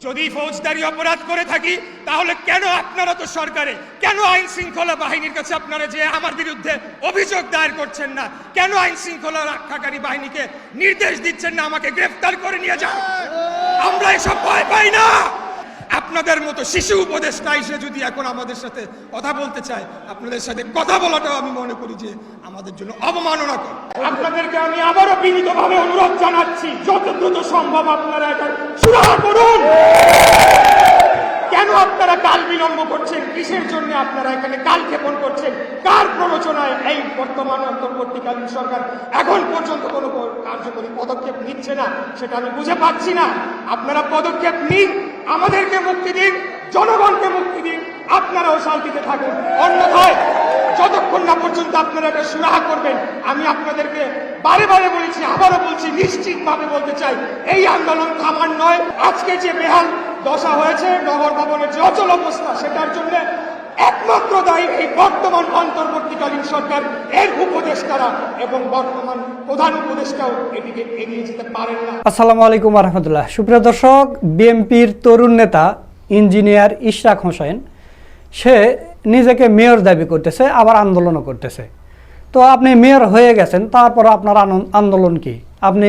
যদি ফৌজদারি অপরাধ করে থাকি, তাহলে কেন আপনারা তো সরকারে? কেন আইন শৃঙ্খলা বাহিনীর কাছে আপনারা যে আমার বিরুদ্ধে অভিযোগ দায়ের করছেন না? কেন আইন শৃঙ্খলা রক্ষাকারী বাহিনীকে নির্দেশ দিচ্ছেন না আমাকে গ্রেফতার করে নিয়ে যান? আমরা এসব ভয় পাই না! আপনাদের মতো শিশু উপদেষ্টা এসে যদি এখন আমাদের সাথে কথা বলতে চায়, আপনাদের সাথে কথা বলাটাও আমি মনে করি যে আমাদের জন্য অবমাননা কর আপনাদেরকে আমি আবারও বিনীতভাবে অনুরোধ জানাচ্ছি, যত দ্রুত সম্ভব আপনারা এটা সুরাহা করুন। কেন আপনারা কাল বিলম্ব করছেন? কিসের জন্য আপনারা এখানে কাল ক্ষেপণ করছেন? কার প্ররোচনায় এই বর্তমান অন্তর্বর্তীকালীন সরকার এখন পর্যন্ত কোনো কার্যকরী পদক্ষেপ নিচ্ছে না, সেটা আমি বুঝে পাচ্ছি না। আপনারা পদক্ষেপ নিন আমাদেরকে মুক্তি দিন, জনগণকে মুক্তি দিন, আপনারাও শান্তিতে থাকুন। অন্যথায় যতক্ষণ না পর্যন্ত আপনারা এটা সুরাহা করবেন, আমি আপনাদেরকে বারে বারে বলেছি, আবারও বলছি, নিশ্চিতভাবে বলতে চাই, এই আন্দোলন থামার নয়। আজকে যে বেহাল দশা হয়েছে, নগর ভবনের যে অচল অবস্থা, সেটার জন্য একমাত্র দায়ী এই বর্তমান অন্তর্বর্তীকালীন সরকার, এর উপদেশ উপদেষ্টারা এবং বর্তমান প্রধান উপদেষ্টাও এটিকে এগিয়ে যেতে পারেন না। আসসালামু আলাইকুম রহমতুল্লাহ সুপ্রিয় দর্শক, বিএনপির তরুণ নেতা ইঞ্জিনিয়ার ইশরাক হোসেন, সে নিজেকে মেয়র দাবি করতেছে, আবার আন্দোলনও করতেছে। তো আপনি মেয়র হয়ে গেছেন, তারপর আপনার আন্দোলন কি? আপনি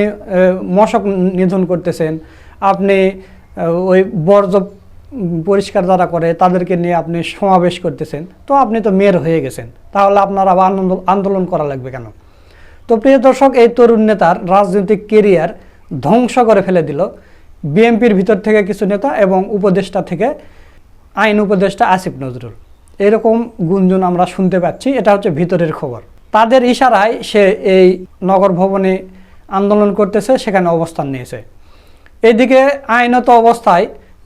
মশক নিধন করতেছেন, আপনি ওই বর্জ্য পরিষ্কার যারা করে, তাদেরকে নিয়ে আপনি সমাবেশ করতেছেন, তো আপনি তো মেয়র হয়ে গেছেন, তাহলে আপনার আবার আন্দোলন করা লাগবে কেন? তো প্রিয় দর্শক, এই তরুণ নেতার রাজনৈতিক কেরিয়ার ধ্বংস করে ফেলে দিল। বিএনপির ভিতর থেকে কিছু নেতা এবং উপদেষ্টা থেকে আইন উপদেষ্টা আসিফ নজরুল। এরকম গুঞ্জন আমরা শুনতে পাচ্ছি, এটা হচ্ছে ভিতরের খবর। তাদের ইশারায় সে এই নগর ভবনে আন্দোলন করতেছে, সেখানে অবস্থান নিয়েছে। এদিকে আইনত অবস্থায়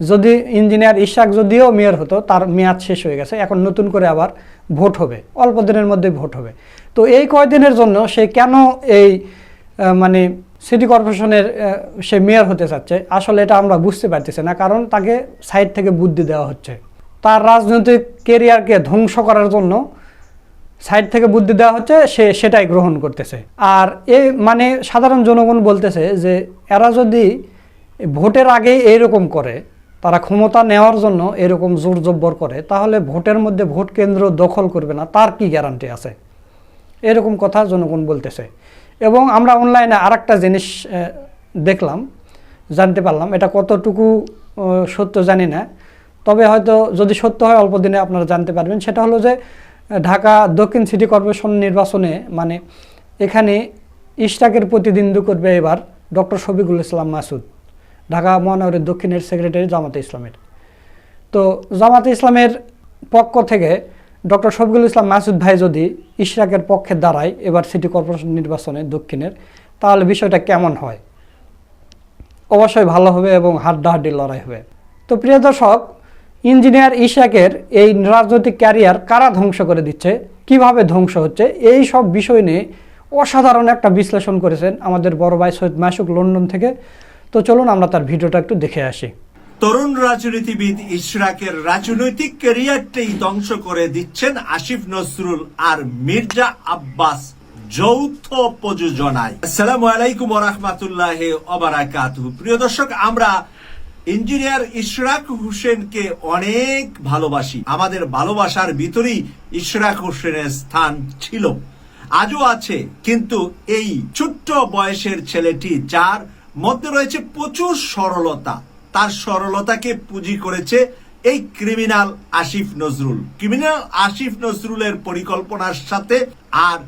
যদি ইঞ্জিনিয়ার ইশাক যদিও মেয়র হতো, তার মেয়াদ শেষ হয়ে গেছে, এখন নতুন করে আবার ভোট হবে, অল্প দিনের মধ্যে ভোট হবে। তো এই কয়দিনের জন্য সে কেন এই মানে সিটি কর্পোরেশনের সে মেয়র হতে চাচ্ছে? আসলে এটা আমরা বুঝতে পারতেছি না, কারণ তাকে সাইড থেকে বুদ্ধি দেওয়া হচ্ছে। তার রাজনৈতিক কেরিয়ারকে ধ্বংস করার জন্য সাইড থেকে বুদ্ধি দেওয়া হচ্ছে, সে সেটাই গ্রহণ করতেছে। আর এ মানে সাধারণ জনগণ বলতেছে যে এরা যদি ভোটের আগেই এইরকম করে, তারা ক্ষমতা নেওয়ার জন্য এরকম জোর জব্বর করে, তাহলে ভোটের মধ্যে ভোট কেন্দ্র দখল করবে না, তার কি গ্যারান্টি আছে? এরকম কথা জনগণ বলতেছে। এবং আমরা অনলাইনে আর জিনিস দেখলাম, জানতে পারলাম, এটা কতটুকু সত্য জানি না। তবে হয়তো যদি সত্য হয়, অল্প দিনে আপনারা জানতে পারবেন। সেটা হলো যে, ঢাকা দক্ষিণ সিটি কর্পোরেশন নির্বাচনে মানে এখানে ইশরাকের প্রতিদ্বন্দ্বী করবে এবার ডক্টর শফিকুল ইসলাম মাসুদ, ঢাকা মহানগরের দক্ষিণের সেক্রেটারি জামাতে ইসলামের। তো জামাতে ইসলামের পক্ষ থেকে ডক্টর শফিকুল ইসলাম মাসুদ ভাই যদি ইশরাকের পক্ষে দাঁড়ায় এবার সিটি কর্পোরেশন নির্বাচনে দক্ষিণের, তাহলে বিষয়টা কেমন হয়? অবশ্যই ভালো হবে এবং হাড্ডাহাড্ডি লড়াই হবে। তো প্রিয় দর্শক, ইঞ্জিনিয়ার ইশাকের এই রাজনৈতিক ক্যারিয়ার কারা ধ্বংস করে দিচ্ছে? কীভাবে ধ্বংস হচ্ছে? এই সব বিষয় নিয়ে অসাধারণ একটা বিশ্লেষণ করেছেন আমাদের বড় ভাই সৈয়দ মাসুক লন্ডন থেকে। তো চলুন আমরা তার ভিডিওটা একটু দেখে আসি। তরুণ রাজনীতিবিদ ইশরাকের রাজনৈতিক ক্যারিয়ারটাই ধ্বংস করে দিচ্ছেন আসিফ নজরুল আর মির্জা আব্বাস যৌথ প্রযোজনায়। আলাইকুম অবারাকাত প্রিয় দর্শক, আমরা ইঞ্জিনিয়ার ইশরাক হোসেনকে অনেক ভালোবাসি। আমাদের ভালোবাসার ভিতরেই ইশরাক হোসেনের স্থান ছিল। আজও আছে, কিন্তু এই ছোট্ট বয়সের ছেলেটি, যার মধ্যে রয়েছে প্রচুর সরলতা। তার সরলতাকে পুঁজি করেছে এই ক্রিমিনাল আসিফ নজরুল। ক্রিমিনাল আসিফ নজরুলের পরিকল্পনার সাথে আর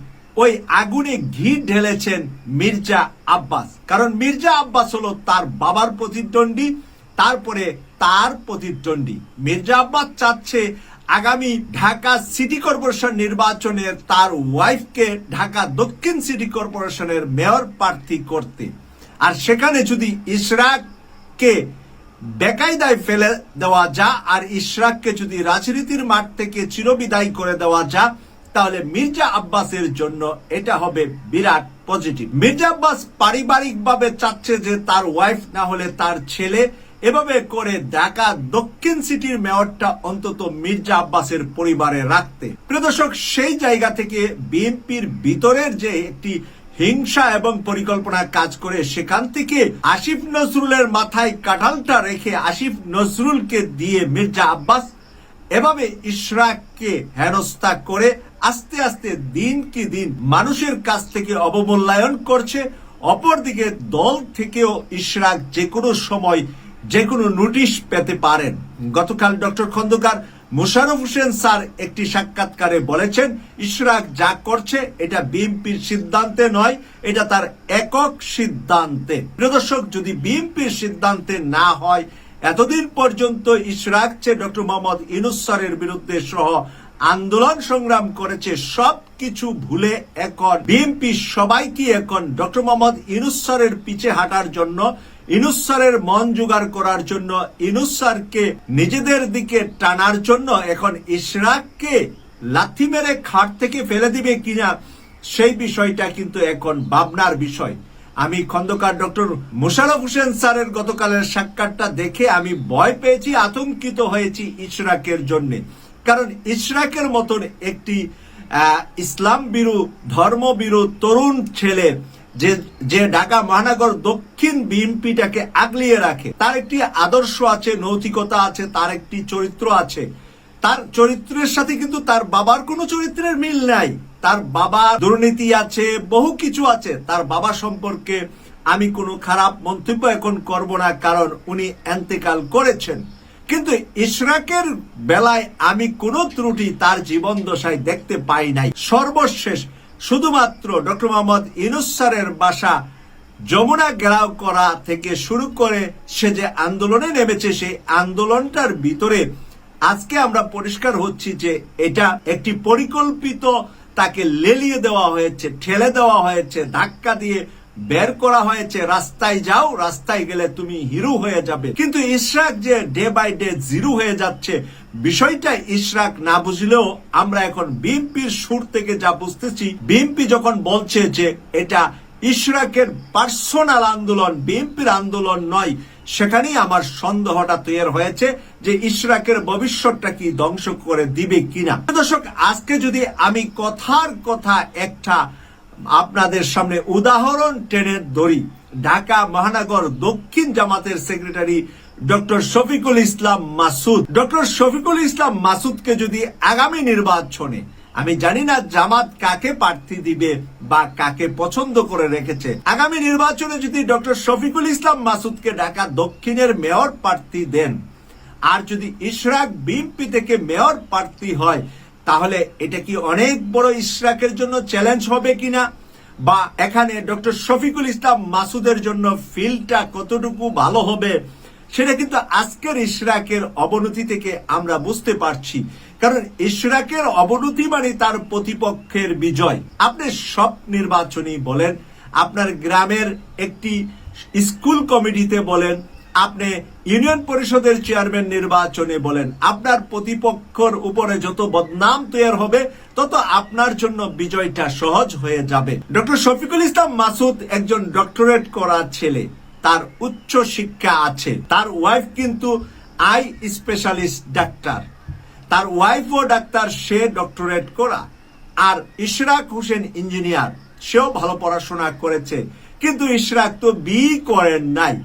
ওই আগুনে ঘি ঢেলেছেন মির্জা আব্বাস। কারণ মির্জা আব্বাস হলো তার বাবার প্রতিদ্বন্দ্বী, তারপরে তার প্রতিদ্বন্দ্বী। মির্জা আব্বাস চাচ্ছে আগামী ঢাকা সিটি কর্পোরেশন নির্বাচনে তার ওয়াইফকে ঢাকা দক্ষিণ সিটি কর্পোরেশনের মেয়র প্রার্থী করতে। আর সেখানে যদি ইশরাককে বেকায়দায় ফেলে দেওয়া যা আর ইশরাককে যদি রাজনীতির মাঠ থেকে চিরবিদায় করে দেওয়া যা, তাহলে মির্জা আব্বাসের জন্য এটা হবে বিরাট পজিটিভ। মির্জা আব্বাস পারিবারিকভাবে চাচ্ছে যে তার ওয়াইফ না হলে তার ছেলে এভাবে করে ঢাকা দক্ষিণ সিটির মেয়রটা অন্তত মির্জা আব্বাসের পরিবারে রাখতে। প্রিয় দর্শক, সেই জায়গা থেকে বিএনপির ভিতরের যে একটি হিংসা এবং পরিকল্পনা কাজ করে সেখান থেকে আসিফ নজরুলের মাথায় কাঁঠালটা রেখে আসিফ নজরুলকে দিয়ে মির্জা আব্বাস এভাবে ইশরাককে হেনস্থা করে আস্তে আস্তে দিন কি দিন মানুষের কাছ থেকে অবমূল্যায়ন করছে। অপরদিকে দল থেকেও ইশরাক যে কোনো সময় যে কোনো নোটিশ পেতে পারেন। গতকাল ডক্টর খন্দকার মোশারফ হোসেন স্যার একটি সাক্ষাৎকারে বলেছেন, ইশরাক যা করছে এটা বিএনপির সিদ্ধান্তে নয়, এটা তার একক সিদ্ধান্তে। প্রদর্শক যদি বিএনপির সিদ্ধান্তে না হয়, এতদিন পর্যন্ত ইশরাক চেয়ে ডক্টর মোহাম্মদ ইনুস স্যারের বিরুদ্ধে সহ আন্দোলন সংগ্রাম করেছে সব কিছু ভুলে এখন বিএনপি সবাইকে এখন ডক্টর মোহাম্মদ ইনুস স্যারের পিছে হাঁটার জন্য ইনুস স্যারের মন জোগাড় করার জন্য ইনুস স্যারকে নিজেদের দিকে টানার জন্য এখন ইশরাককে লাথি মেরে খাট থেকে ফেলে দিবে কিনা, সেই বিষয়টা কিন্তু এখন ভাবনার বিষয়। আমি খন্দকার ডক্টর মোশারফ হোসেন স্যারের গতকালের সাক্ষাৎটা দেখে আমি ভয় পেয়েছি, আতঙ্কিত হয়েছি ইশরাকের জন্য। কারণ ইশরাকের মতন একটি ইসলাম বিরু, ধর্ম বিরু তরুণ ছেলে যে যে ঢাকা মহানগর দক্ষিণ বিএনপিটাকে আগলিয়ে রাখে, তার একটি আদর্শ আছে, নৈতিকতা আছে, তার একটি চরিত্র আছে। তার চরিত্রের সাথে কিন্তু তার বাবার কোনো চরিত্রের মিল নাই। তার বাবা দুর্নীতি আছে, বহু কিছু আছে। তার বাবা সম্পর্কে আমি কোনো খারাপ মন্তব্য এখন করব না, কারণ উনি এন্তেকাল করেছেন। কিন্তু ইশরাকের বেলায় আমি কোনো ত্রুটি তার জীবন দশায় দেখতে পাই নাই। সর্বশেষ শুধুমাত্র ডক্টর মোহাম্মদ ইনুস স্যারের বাসা যমুনা ঘেরাও করা থেকে শুরু করে সে যে আন্দোলনে নেমেছে, সেই আন্দোলনটার ভিতরে আজকে আমরা পরিষ্কার হচ্ছি যে এটা একটি পরিকল্পিত তাকে লেলিয়ে দেওয়া হয়েছে, ঠেলে দেওয়া হয়েছে, ধাক্কা দিয়ে বের করা হয়েছে, রাস্তায় যাও, রাস্তায় গেলে তুমি হিরো হয়ে যাবে। কিন্তু ইশরাক যে ডে বাই ডে জিরো হয়ে যাচ্ছে, বিষয়টা ইশরাক না বুঝলেও আমরা এখন বিএনপির সুর থেকে যা বুঝতেছি, বিএনপি যখন বলছে যে এটা ইশরাকের পার্সোনাল আন্দোলন, বিএনপির আন্দোলন নয়, সেখানেই আমার সন্দেহটা তৈরি হয়েছে যে ইশরাকের ভবিষ্যৎটা কি ধ্বংস করে দিবে কিনা। দর্শক, আজকে যদি আমি কথার কথা একটা আপনাদের সামনে উদাহরণ টেনে ধরি। ঢাকা মহানগর দক্ষিণ জামাতের secretary doctor Shafiqul Islam Masud. Doctor Shafiqul Islam মাসুদকে যদি আগামী নির্বাচনে, আমি জানি না জামাত কাকে প্রার্থী দিবে বা কাকে পছন্দ করে রেখেছে, আগামী নির্বাচনে যদি ডক্টর শফিকুল ইসলাম মাসুদকে ঢাকা দক্ষিণের মেয়র প্রার্থী দেন, আর যদি ইশরাক বিএনপি থেকে মেয়র প্রার্থী হয় তাহলে এটা কি অনেক বড় ইশরাকের জন্য চ্যালেঞ্জ হবে কিনা? বা এখানে ডক্টর শফিকুল ইসলাম মাসুদের জন্য ফিল্ডটা কতটুকু ভালো হবে? সেটা কিন্তু আজকের ইশরাকের অবনতি থেকে আমরা বুঝতে পারছি। কারণ ইশরাকের অবনতি মানে তার প্রতিপক্ষের বিজয়। আপনি সব নির্বাচনী বলেন, আপনার গ্রামের একটি স্কুল কমিটিতে বলেন আপনি ইউনিয়ন পরিষদের চেয়ারম্যান নির্বাচনে বলেন, আপনার প্রতিপক্ষর উপরে যত বদনাম তৈরি হবে, তত আপনার জন্য বিজয়টা সহজ হয়ে যাবে। ডক্টর শফিকুল ইসলাম মাসুদ একজন ডক্টরেট করা ছেলে। তার উচ্চ শিক্ষা আছে। তার ওয়াইফ কিন্তু আই স্পেশালিস্ট ডাক্তার। তার ওয়াইফও ডাক্তার, সে ডক্টরেট করা। আর ইশরাক হোসেন ইঞ্জিনিয়ার সেও ভালো পড়াশোনা করেছে। কিন্তু ইশরাক তো বি করেন নাই।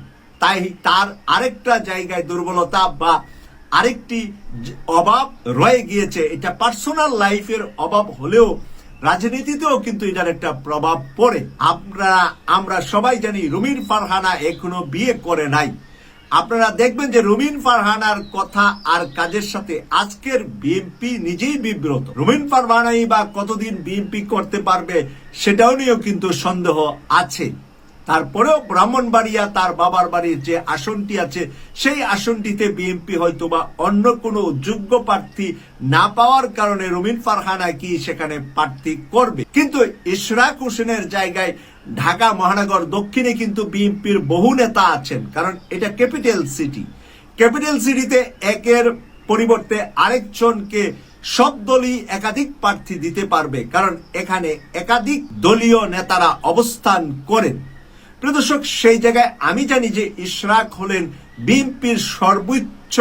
তাই তার আরেকটা জায়গায় দুর্বলতা বা আরেকটি অভাব রয়ে গিয়েছে। এটা পার্সোনাল লাইফের অভাব হলেও রাজনীতিতেও কিন্তু এটার একটা প্রভাব পড়ে। আমরা আমরা সবাই জানি রুমিন ফারহানা এখনও বিয়ে করে নাই। আপনারা দেখবেন যে রুমিন ফারহানার কথা আর কাজের সাথে আজকের বিএনপি নিজেই বিব্রত। রুমিন ফারহানাই বা কতদিন বিএনপি করতে পারবে সেটাও নিয়েও কিন্তু সন্দেহ আছে। তারপরেও ব্রাহ্মণবাড়িয়া তার বাবার বাড়ির যে আসনটি আছে, সেই আসনটিতে বিএনপি হয়তো বা অন্য কোনো যোগ্য প্রার্থী না পাওয়ার কারণে রুমিন ফারহানা কি সেখানে প্রার্থী করবে? কিন্তু ইশরাক হোসেনের জায়গায় ঢাকা মহানগর দক্ষিণে কিন্তু বিএনপির বহু নেতা আছেন, কারণ এটা ক্যাপিটাল সিটি। ক্যাপিটাল সিটিতে একের পরিবর্তে আরেকজনকে সব দলই একাধিক প্রার্থী দিতে পারবে, কারণ এখানে একাধিক দলীয় নেতারা অবস্থান করেন। প্রিয় দর্শক, সেই জায়গায় আমি জানি যে ইশরাক হলেন বিএনপির সর্বোচ্চ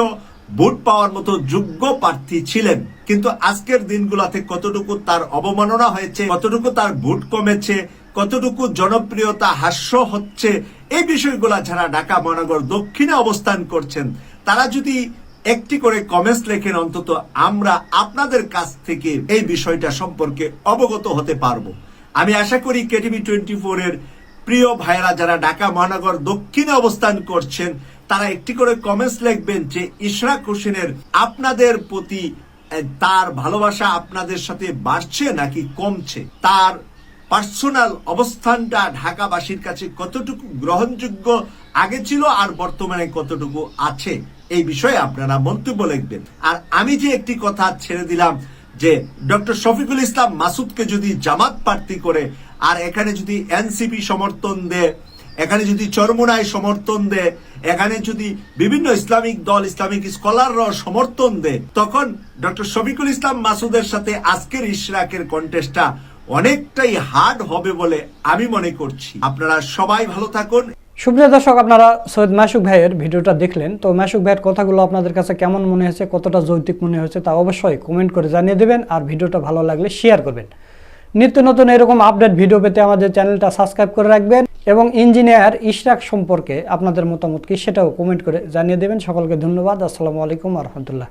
ভোট পাওয়ার মতো যোগ্য প্রার্থী ছিলেন। কিন্তু আজকের দিনগুলোতে কতটুকু তার অবমাননা হয়েছে, কতটুকু তার ভোট কমেছে, কতটুকু জনপ্রিয়তা হাস্য হচ্ছে, এই বিষয়গুলা যারা ঢাকা মহানগর দক্ষিণে অবস্থান করছেন, তারা যদি একটি করে কমেন্টস লেখেন, অন্তত আমরা আপনাদের কাছ থেকে এই বিষয়টা সম্পর্কে অবগত হতে পারব। আমি আশা করি কেটিভি টোয়েন্টি ফোর এর প্রিয় ভাইরা যারা ঢাকা মহানগর দক্ষিণে অবস্থান করছেন, তারা একটি করে কমেন্টস লিখবেন যে ইশরাক হোসেনের আপনাদের প্রতি তার ভালোবাসা আপনাদের সাথে বাড়ছে নাকি কমছে? তার পার্সোনাল অবস্থানটা ঢাকাবাসীর কাছে কতটুকু গ্রহণযোগ্য, আগে ছিল আর বর্তমানে কতটুকু আছে? এই বিষয়ে আপনারা মন্তব্য লিখবেন। আর আমি যে একটি কথা ছেড়ে দিলাম যে, ডক্টর শফিকুল ইসলাম মাসুদকে যদি জামাত প্রার্থী করে আর এখানে যদি এনসিপি সমর্থন দেয় এখানে যদি চরমুনায় সমর্থন দেয় এখানে যদি বিভিন্ন ইসলামিক দল, ইসলামিক স্কলাররা সমর্থন দেয় তখন ডক্টর শফিকুল ইসলাম মাসুদের সাথে আজকের ইশরাকের কন্টেস্টটা অনেকটাই হার্ড হবে বলে আমি মনে করছি। আপনারা সবাই ভালো থাকুন। সুপ্রিয় দর্শক, আপনারা সৈয়দ মাসুক ভাইয়ের ভিডিওটা দেখলেন। তো মাসুক ভাইয়ের কথাগুলো আপনাদের কাছে কেমন মনে হয়েছে, কতটা যৌক্তিক মনে হয়েছে তা অবশ্যই কমেন্ট করে জানিয়ে দেবেন। আর ভিডিওটা ভালো লাগলে শেয়ার করবেন। নিত্য নতুন এরকম আপডেট ভিডিও পেতে আমাদের চ্যানেলটা সাবস্ক্রাইব করে রাখবেন এবং ইঞ্জিনিয়ার ইশরাক সম্পর্কে আপনাদের মতামত কি সেটাও কমেন্ট করে জানিয়ে দেবেন। সকলকে ধন্যবাদ। আসসালামু আলাইকুম রহমতুল্লাহ।